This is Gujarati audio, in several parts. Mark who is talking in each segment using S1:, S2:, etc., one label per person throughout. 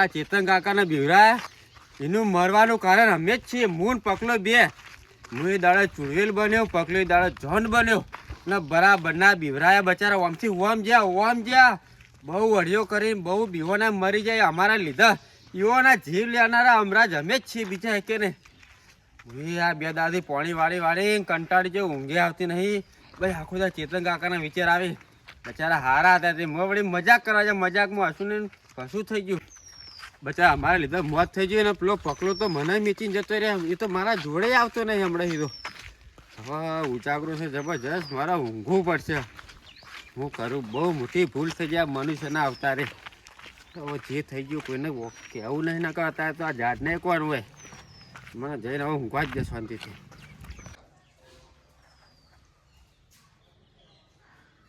S1: આ ચેતન કાકાને બીવરા એનું મરવાનું કારણ અમે જ છીએ, મૂન પકલો બે. હું એ દાડે ચુડવેલ બન્યો, પકલો એ દાડે જોન બન્યો. ને બરાબરના બીવરાયા બચારા ઓમથી ઓમ જ્યાં ઓમ જ્યાં. બહુ વઢિયો કરીને બહુ બીવોના મરી જાય અમારા લીધા. યુવાના જીવ લેનારા અમરાજ અમે જ છીએ બીજા એકે ને. આ બે દાદી પાણી વાળી વાળી કંટાળી જે ઊંઘે આવતી નહીં. ભાઈ, આખો દા ચેતન કાકાના વિચાર આવે. બચારા હારા હતા તે. વળી મજાક કરવા છે, મજાકમાં હસું ને કશું થઈ ગયું. બચારા અમારે લીધે મોત થઈ ગયું ને પેલો પકલો તો મને મીચીને જતો રહ્યા. એ તો મારા જોડે આવતો નહીં હમણાં તો હવે ઉજાગરો છે જબરજસ્ત, મારા ઊંઘવું પડશે. હું કરું, બહુ મોટી ભૂલ થઈ જાય મનુષ્યના અવતારે. હવે જે થઈ ગયું કોઈને કહેવું નહીં ના કરતા તો આ ઝાડને કોણ હોય. મને જઈને હવે ઊંઘવા જ દે શાંતિથી.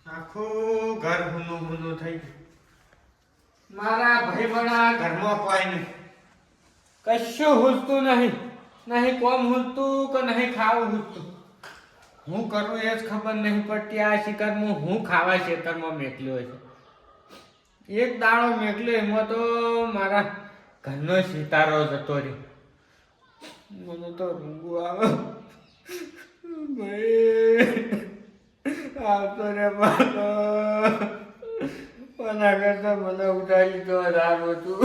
S2: આખું ઘર હુનું હુનું થઈ ગયું. મારા ભાઈ બના ઘરમાં કોઈ નહીં. કશું હુજતું નહીં. નહીં કોમ હુજતું કે નહીં ખાવું હુજતું હું કરું એ જ ખબર નહીં પડતી. આ શિકારમાં હું ખાવા શેતરમાં મેકલ્યો છે. એક દાડો મેકલ્યો એમાં તો મારા ઘરનો સિતારો જતો રહ્યો. મને તો રૂંગું આવે. ભાઈ, આવતો રે મારો. પણ આગળ તો મને ઉઠાવી લીધો સારું હતું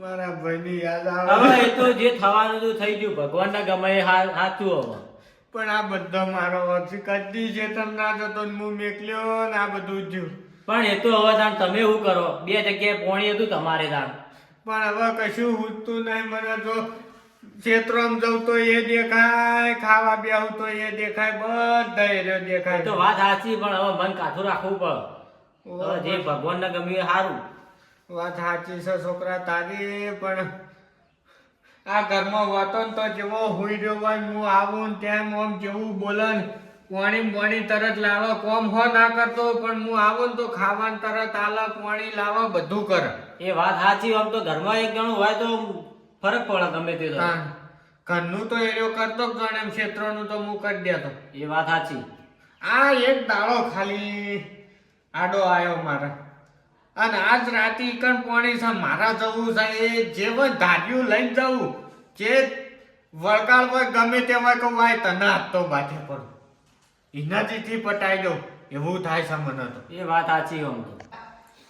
S2: મારા ભાઈની યાદ
S3: હવે
S2: આવે
S3: તો જે થવાનું હતું થઈ ગયું. ભગવાનના ગમે સાચું હવે.
S2: પણ આ બધો મારો વર્ષ કદી છે. તમ ના જતો ને હું મેકલ્યો ને આ બધું થયું.
S3: પણ એ તો હવે તાણ તમે શું કરો? બે જગ્યાએ પોણી હતું તમારે તાણ.
S2: પણ હવે કશું ઉઠતું નહીં મને જો ક્ષેત્રમાં જવું તો એ દેખાય ખાવા બેહું તો એ દેખાય બધા એ દેખાય.
S3: તો વાત સાચી પણ હવે મન કાઠું રાખવું પડે. જે ભગવાનને ગમે એ સારું
S2: વાત સાચી છે છોકરા તારી પણ આ ઘરમાં વાતો ને તો જેવો હુઈ રહ્યો હોય હું આવું ને તેમ આમ જેવું બોલે ને પાણી પાણી તરત લાવો. કોમ હો ના કરતો પણ હું આવું ને તો ખાવાનું તરત આલા પાણી લાવો બધું કરે.
S3: એ વાત સાચી આમ તો ઘરમાં એક જણું હોય તો ફરક પડે ગમે તે.
S2: ઘરનું તો એરિયો કરતો જ જાણે એમ ક્ષેત્રનું તો હું કરી દેતો.
S3: એ વાત સાચી.
S2: આ એક દાડો ખાલી આડો આવ્યો મારે. અને આજ રાતે કણ પોણી છે મારા જવું છે એ જેવો ધાર્યું લઈને જવું. જે વળકાળ હોય ગમે તે હોય કે વાય તને આપતો બાથે પડું એનાથી પટાઈ દઉં એવું થાય છે મને તો.
S3: એ વાત સાચી આમ તો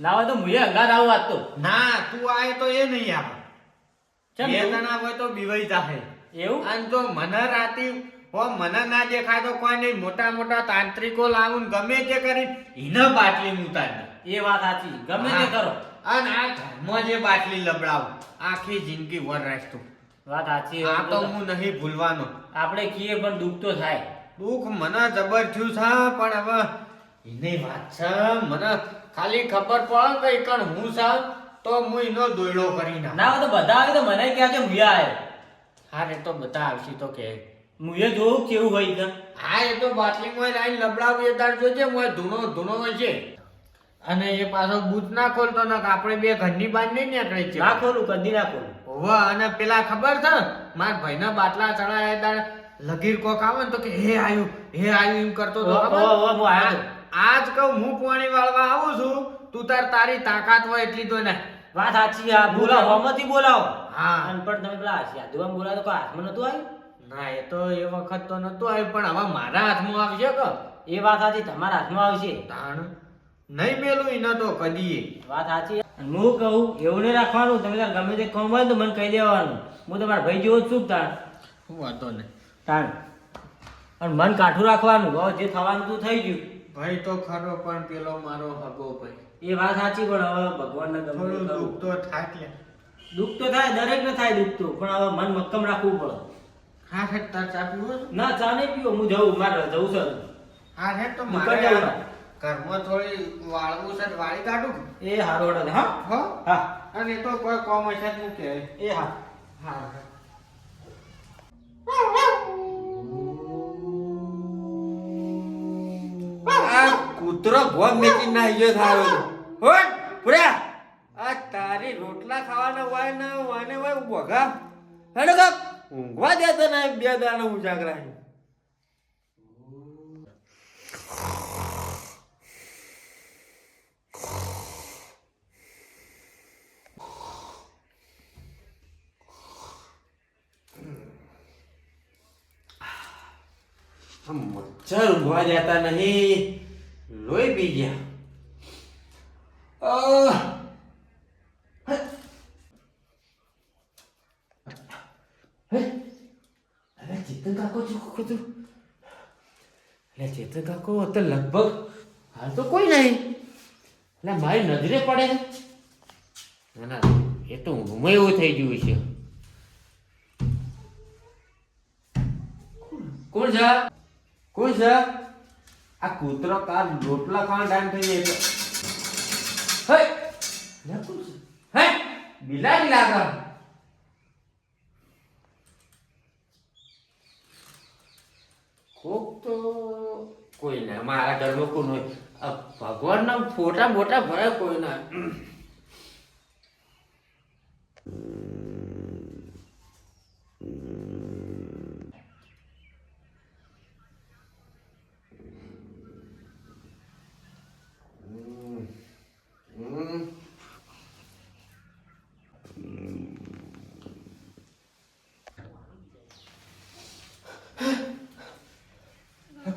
S3: હોય તો મુએ અંગાર આવું વાત તો.
S2: ના તું આય તો એ નહીં આવે. બે જણા હોય તો બીવાઈ જાહે.
S3: એવું?
S2: અને જો મને રાતી હો મને ના દેખાય તો કોઈ નહીં મોટા મોટા તાંત્રિકો લાવું ગમે તે કરી એને બાટલી ઉતારી દે
S3: એ વાત સાચી. ગમે તે કરો.
S2: અને આ ઘરમાં જે બાટલી લબડાવું આખી જિંદગી વર રાખતું
S3: વાત સાચી
S2: આ તો
S3: તો.
S2: હું નહીં ભૂલવાનો.
S3: આપણે કીએ પણ દુઃખ તો થાય.
S2: દુઃખ મને જબર થયું છે પણ હવે એની વાત છે મને ખાલી ખબર પડે કે કણ હું છે તો હું એનો દોયડો કરી
S3: ના ના તો બધા આવે તો મને ક્યાં છે મુયા આવ્યો
S2: હારે તો બધા આવશે તો કે
S3: મુએ જોવું કેવું હોય કે
S2: હા એ તો બાટલીમાં લાઈન લબડાવું એ તાર જોજે મોય ધૂણો ધૂણો હોય છે. અને એ પાછો બૂથ ના ખોલતો ને આપણે બે ઘરની બહાર નહીં નીકળી છે.
S3: ના ખોલું કદી ના ખોલું.
S2: હોવા અને પેલા ખબર છે માર ભાઈના બાટલા ચડાયા લગીર કોક આવે ને તો કે હે આયુ હે આયુ એમ કરતો તો
S3: હું આયો
S2: આજ કહું હું પોણી વાળવા આવું છું તું તાર તારી તાકાત હોય એટલી તો ને
S3: વાત સાચી આ બોલાવો હમતી બોલાવો.
S2: હા.
S3: અનપણ તમે પેલા સાધુમાં બોલાવો તો હાથમાં નતું આવ્યું?
S2: ના એ તો એ વખત તો નતું આવ્યું પણ હવે મારા હાથમાં આવશે કે?
S3: એ વાત સાચી તમારા હાથમાં આવશે.
S2: તાણ. નહીં મેલું એને તો કદી
S3: વાત સાચી હું કહું એવું નહીં રાખવાનું તમે ગમે તે કામ હોય તો મને કહી દેવાનું. હું તમારા ભાઈ જેવો જ છું તાણ
S2: વાંધો નહીં.
S3: તાણ. અને મન કાઠું રાખવાનું હવે જે થવાનું તું થઈ ગયું.
S2: ભાઈ તો ખરો પણ પેલો મારો હગો ભાઈ.
S3: એ વાત સાચી પણ હવે ભગવાનને ગમે
S2: દુઃખ તો થાય
S3: દુઃખ તો થાય દરેકને થાય દુઃખ તો પણ હવે મન મક્કમ રાખવું પડે.
S2: હા હેઠ તાર ચા પીવો
S3: ના ચા નહીં પીવો હું જઉં મારે જવું છે.
S2: હા હે તો મારે ઘરમાં થોડી વાળવું છે વાળી કાઢું?
S3: એ હારોડ હા?
S2: હા? અને એ તો કોઈ કોમ હશે જ કે.
S3: એ હા
S2: હા.
S1: કૂતરો ભોગ મેકી નાહી ગયો થારો હોટ પુરા આ તારી રોટલા ખાવાના હોય ને વાને હોય ભોગા હેડો કપ ઊંઘવા દેતા ના બે દાણા ઉજાગરા મચ્છર ઉભવા જતા નહીં. લોહી પી ગયા. ચેતન કાકો કીધું અરે ચેતન કાકો તો લગભગ હાલ તો કોઈ નહીં. એટલે મારી નજરે પડે. ના ના, એ તો ઊંઘમાં એવું થઈ ગયું છે. કોણ છે? કોણ છે? આ કૂતરો કાર રોટલા ખાવા ટાઈમ થઈ જાય હે, લખું છે. હે, બિલાડી લાગા. કોક તો કોઈ ના મારા ઘરમાં કોઈ ભગવાનના ફોટા મોટા ભરે કોઈ ના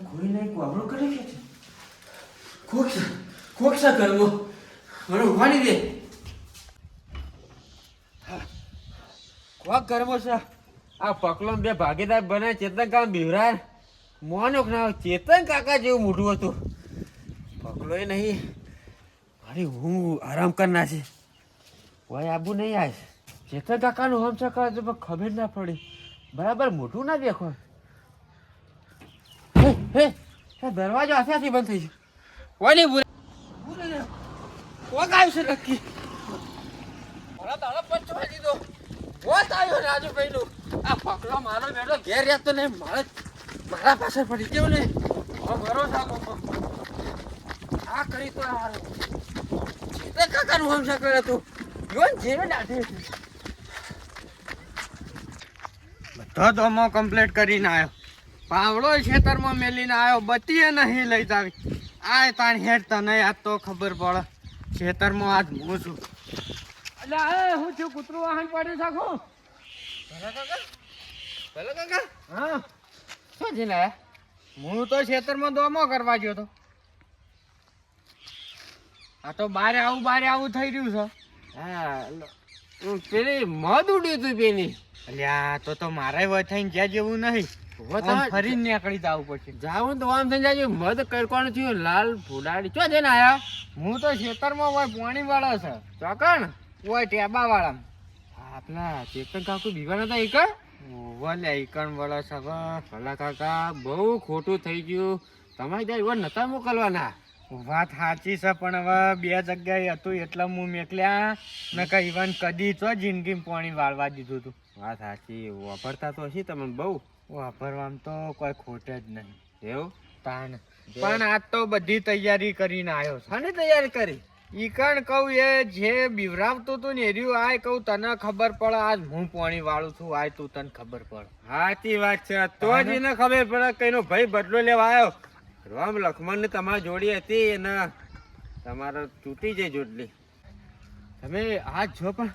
S1: કોઈ નહીં કોબળો કરી કે છે ઘરમાં મને ઉભાની દે કોક કરવો છે આ પકલો બે ભાગીદાર બને ચેતન કામ બિવરાય મોનો ચેતન કાકા જેવું મોટું હતું પકલો નહીં મારી હું આરામ કરના છે કોઈ આબુ નહીં આવે ચેતન કાકાનું હોમ છે કરે તો ખબર ના પડી બરાબર મોટું ના દેખો હે દરવાજો હાથેથી બંધ થઈ ગયો. કોઈ નહીં ભૂલે કોક આવ્યું છે નક્કી. દાડા પંચવા દીધો. વોત આવ્યો રાજુભાઈનું. આ પકડો મારો બેટો ઘેર રહેતો નહીં, મારે મારા પાસે પડી ગયો ને. હવે ભરોસા કોકો આ કરી તો હારું. એટલે કાકાનું હમસા કરે તું જોન જેને દાઢી બધો કમ્પ્લીટ કરીને આવ્યો પાવડો ખેતરમાં મેલીને આવ્યો બત્તીએ નહીં લઈ જાવી. આ તાણ હેડતા નહીં આજ તો ખબર પડે. ખેતરમાં આજ હું છું. એટલે આ હું છું કૂતરું વાહન પાડી શકું ભલે કાકા ભલે કાકા. હા. શું હું તો ખેતરમાં દોમો કરવા ગયો તો. આ તો બારે આવું બારે આવું થઈ રહ્યું છે. હા પેલી મધ ઉડ્યું તું પેલી. અલ્યા તો તો મારે વથાઈને જ્યાં જેવું નહીં. ફરીને નીકળી જવું પડશે. જાવ તો આમ થઈ જાય મધ કરવાનું થયું લાલ ફુડાડી ચો જઈને આયા? હું તો ખેતરમાં હોય પાણી વાળો છે ચોકણ હોય ટેબા વાળા આપલા ચેતન કાકુ બીવાના હતા એક ઓવલે વાળો છે ભલા કાકા બહુ ખોટું થઈ ગયું. તમારે ત્યાં એવા નતા મોકલવાના? વાત સાચી છે પણ હવે બે જગ્યાએ હતું એટલે હું મેકલ્યા. ને કઈ ઈવન કદી તો જિંદગી પાણી વાળવા દીધું હતું વાત સાચી વાપરતા તો હશે તમે બહુ. વાપરવામાં તો કોઈ ખોટ જ નહીં. એવું? તાન પણ આજ તો બધી તૈયારી કરીને આવ્યો છે. તૈયારી કરી? ઈ કણ કહું એ જે બીવરાવતું તું ને એર્યું આય કહું તને ખબર પડે આજ હું પાણી વાળું છું આય તું તને ખબર પડે. સાચી વાત છે. તો જ એને ખબર પડે કઈનો ભાઈ બદલો લેવા આવ્યો. રામ લખમણ ને તમારી જોડી હતી અને તમારો તૂટી જાય જોડલી તમે આજ જો પણ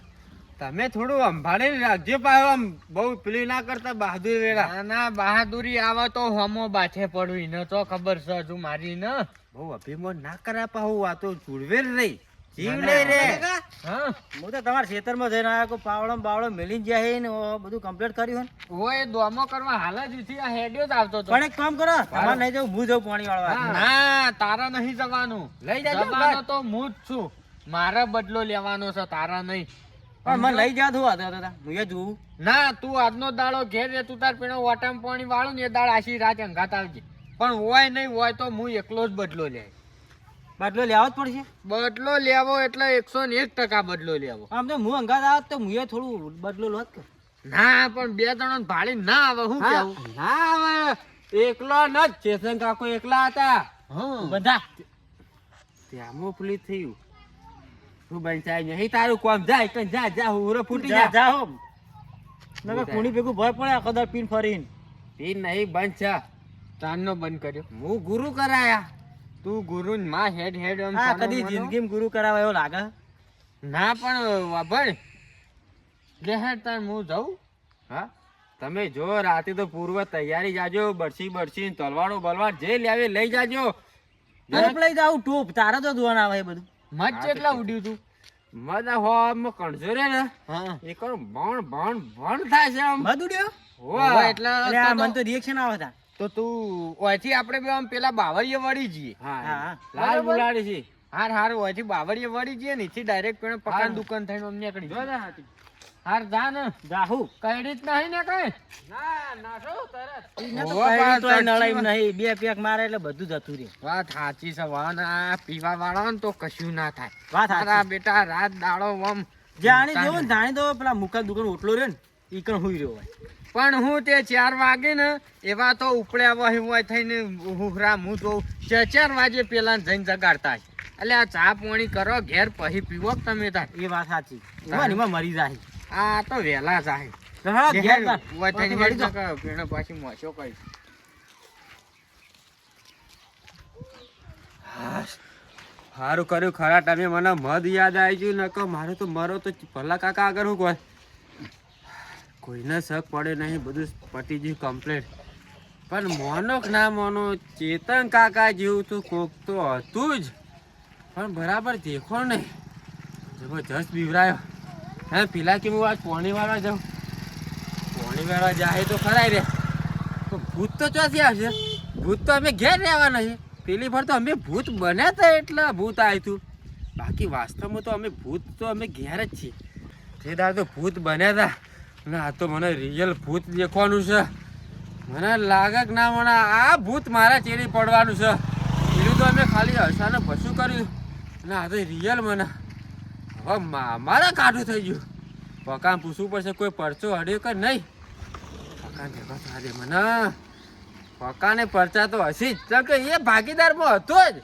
S1: તમે થોડું સંભાળીને રાખજો પાછો આમ બહુ પેલી ના કરતા બહાદુરી વેરા ના બહાદુરી આવે તો હમો બાથે પડવી ન તો ખબર છે હજુ મારી ન? બહુ અભિમાન ના કરા પાહુ આ તો જુડવેલ રહી જીવ લઈ રે. હા?
S3: હું તો તમારા ખેતરમાં જઈને આવ્યો કોઈ પાવડો ને બાવડો મેલીને જ્યાં હે ને બધું કમ્પ્લીટ કર્યું ને?
S2: ઓય દોમો કરવા હાલ જ ઉઠી આ હેડ્યો જ આવતો તો.
S3: પણ એક કામ કરો તમારે નહીં જવું હું જઉં પાણી વાળવા
S2: ના તારા નહીં જવાનું.
S3: લઈ જાજો
S2: તો હું જ છું. મારે બદલો લેવાનો છે તારા નહીં.
S3: પણ મને લઈ જા તું આતો દાદા હું એ જોઉં.
S2: ના તું આજનો દાડો ઘેર રે તું તાર પીણો વાટામ પાણી વાળું ને એ દાડ આશી રાત અંગાત આવજે. પણ હોય નહીં હોય તો હું એકલો જ બદલો લે.
S3: બદલો લેવો જ પડશે.
S2: બદલો લેવો એટલે એકસો ને એક ટકા બદલો લેવો.
S3: આમ તો હું અંગાત આવત તો હું એ થોડું બદલો લોત
S2: ના પણ બે જણો ભાડી ના આવે હું કેવું? ના આવે. એકલો ન જ ચેતન કાકો એકલા હતા.
S3: બધા.
S1: ત્યાં મોફલી થયું. તું બંચાય નહીં. તારું કોમ જાય તો જા જા હુરો ફૂટી
S3: જા
S1: જા
S3: જા હો. નકર કોણી ભેગું ભય પડે કદર પીન ફરીન.
S1: પીન નહીં બંધ છે.
S2: તાનનો બંધ કર્યો.
S1: હું ગુરુ કરાયા.
S2: તું ગુરુ માં હેડ હેડ આમ
S3: હા કદી. જિંદગીમાં ગુરુ કરાવે એવો લાગે?
S2: ના પણ વાભણ લે હેડ તાન હું જાઉં.
S1: હા? તમે જો રાતે તો પૂર્વ તૈયારી જાજો બરસી બરસી તલવાડો બલવાડ જે લેવે લઈ જાજો.
S3: લઈ જાવ ટોપ. તારા તો ધોવાના આવે બધું.
S2: મત કેટલા ઉડ્યું તું
S1: મજા હોમ કણજો રે ને
S2: હા
S1: એ કરો ભણ ભણ ભણ થાય છે આમ
S3: મત ઉડ્યો
S1: હોવા.
S2: એટલે
S3: આ મન તો રિએક્શન આવે તા
S2: તો તું ઓયથી આપણે બે આમ પેલા બાવળીએ વળી જઈએ
S1: હા
S3: હા.
S1: લાલ. બુલાડી છે
S2: હાર હાર ઓયથી બાવળીએ વળી જઈએ ને એથી ડાયરેક્ટ પેણ પકાન દુકાન થઈને અમને નીકળી
S1: જો. ને હાથી.
S2: હાર જા ને
S3: જાહુ.
S2: કઈ રીત નહીં ને કઈ?
S1: ના નાશો તરત?
S3: એને તો
S2: હોવા
S3: કઈ તોય
S2: સાચી
S3: નળાઈ નહીં બે પેક મારે એટલે બધું જતું રહે
S2: વાત સાચી છે વાન. આ પીવા વાળા ને તો કશું ના થાય.
S3: વાત સાચી.
S2: બેટા રાત દાડો આમ
S3: જાણી જેવો ને જાણી તો પેલા મુકા દુકાન ઓટલો રહ્યો ને ઈ કણ હુઈ રહ્યો હોય.
S2: પણ હું તે ચાર વાગે ને એવા તો ઉપડ્યા હોય હોય થઈને હુહરા હું તો ચાર ચાર વાગે પેલા જઈને જગાડતા છે એટલે આ ચા પાણી કરો ઘેર પછી પીવો તમે તાર?
S3: એ વાત સાચી. એમાં મરી જાય.
S2: આ તો વેલા જાય.
S1: સારું કર્યું ખરા ટાઈમે મને મધ યાદ આવી ગયું નકો મારે તો મારો તો ભલા કાકા આગળ હું કોઈ કોઈને શક પડે નહીં બધું પતી ગયું કમ્પ્લીટ પણ મોનો કે ના મોનો ચેતન કાકા જેવું તો કોક તો હતું જ. પણ બરાબર દેખો નહીં. જબરજસ્ત બીવરાયો. હે, પેલા કે હું આજ પોણી વાળા જાઉં? પોણી વાળા જાય તો ખરાય રે. તો ભૂત તો ચોથી આવશે. ભૂત તો અમે ઘેર રહેવાના છે પેલી ભર તો અમે ભૂત બન્યા હતા એટલે ભૂત આવ્યું હતું બાકી વાસ્તવમાં તો અમે ભૂત તો અમે ઘેર જ છીએ. તે દાદા તો ભૂત બન્યા હતા અને આ તો મને રિયલ ભૂત દેખવાનું છે. મને લાગે કે ના, મને આ ભૂત મારા ચેડી પડવાનું છે. પેલું તો અમે ખાલી હસાને ભસું કર્યું. અને આ તો રિયલ મને. હવે મારા કાઢું થઈ ગયું. પકાન પૂછવું પડશે કોઈ પરચો હડ્યો કે નહીં? પકાન ભેગો દે મને. પકાને પરચા તો હસી જ કે એ ભાગીદારમાં હતો જ.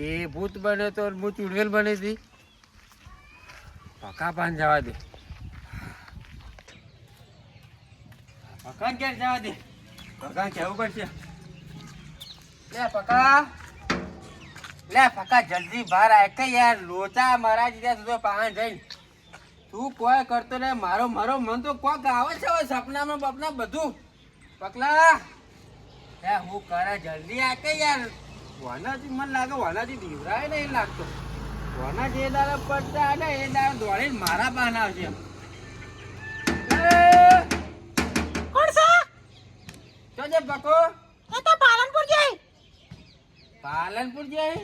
S1: એ ભૂત બને તો હું ચૂડવેલ બની હતી પકા પાન જવા દે. પકાન ક્યારે જવા દે? પકાન કહેવું પડશે. પકા લે ફકા જલ્દી બહાર આય. કે યાર લોચા મારા જીજા સુધો પાન જઈ તું કોઈ કરતો ને મારો મારો મન તો કોક આવે છે હવે સપનામાં બપના બધું. પકલા હે હું કરે જલ્દી આ કે યાર વાનાજી મને લાગે વાનાજી દીવરાય નહીં લાગતો. વાના જે દાડે પડતા ને એ દાડે દોડીને મારા પાન આવશે કોણ છે? તો જે પકો એ તો પાલનપુર જાય?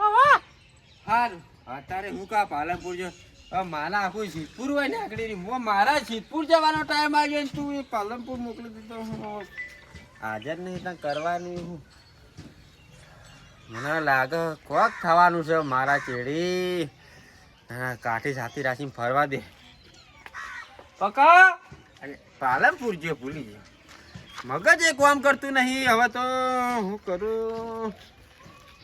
S1: હા હારું. અત્યારે હું કા પાલનપુર જો મારા આખું સિદ્ધપુર હોય ને આકડી હું મારા સિદ્ધપુર જવાનો ટાઈમ આવ્યો ને તું પાલનપુર મોકલી દીધો. હું હાજર નહીં ત્યાં કરવાનું હું. મને લાગે કોક થવાનું છે મારા ચેડી કાઠી સાથી રાખીને ફરવા દે. પકા? પાલનપુર જે ભૂલી ગયો. મગજ એ કામ કરતું નહીં હવે તો હું કરું?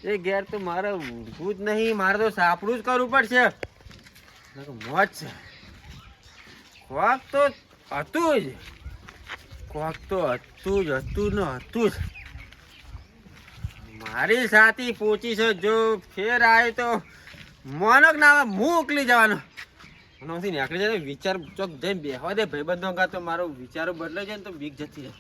S1: એ ઘેર તો મારે ઊંઘવું જ નહીં, મારે તો સાપડું જ કરવું પડશે. મોજ છે. કોક તો હતું જ. કોક તો હતું જ, હતું ને હતું જ. મારી સાથી પોચી છે જો ફેર આવે તો મોનક ના હું ઉકલી જવાનો. એનાથી નીકળી જાય વિચાર ચોક જઈને બેહવા દે, ભાઈબંધો તો મારો વિચારો બદલાઈ જાય ને તો બીક જતી રહે.